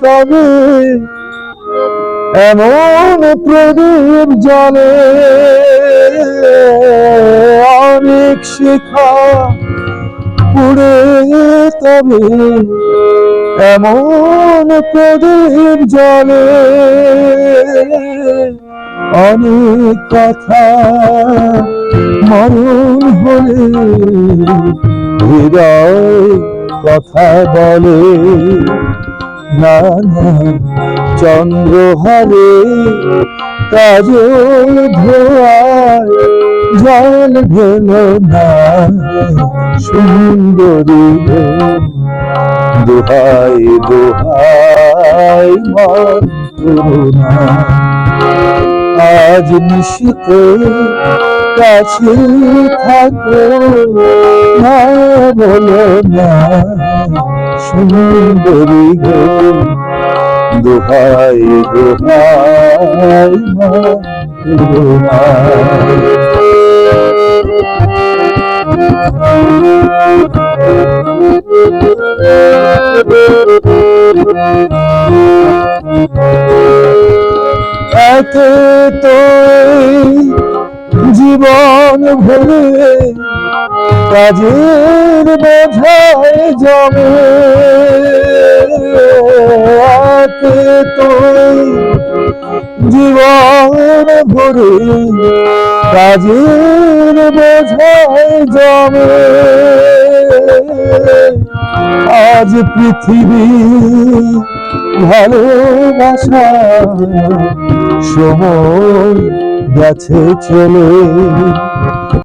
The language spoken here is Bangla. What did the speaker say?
তবে এমন প্রদীপ জলে অনেক শিখা পুড়ে তবে এমন প্রদীপ জলে অনেক কথা মরণ হলে হৃদয় কথা বলে না চন্দ্রহারে কাজল ধোয়ায় জল গেল না সুন্দরী। দোহাই দোহাই করুণা আজ নিশিত কাছে থাকো না বলো না সুন্দরী গো দোহাই দোহাই করুণা তো জীবন ভরে কাজের বোঝায় জমে একে তো এই জীবন ভরে কাজের বোঝায় জমে আজ পৃথিবী ভালোবাসা সময় গেছে চলে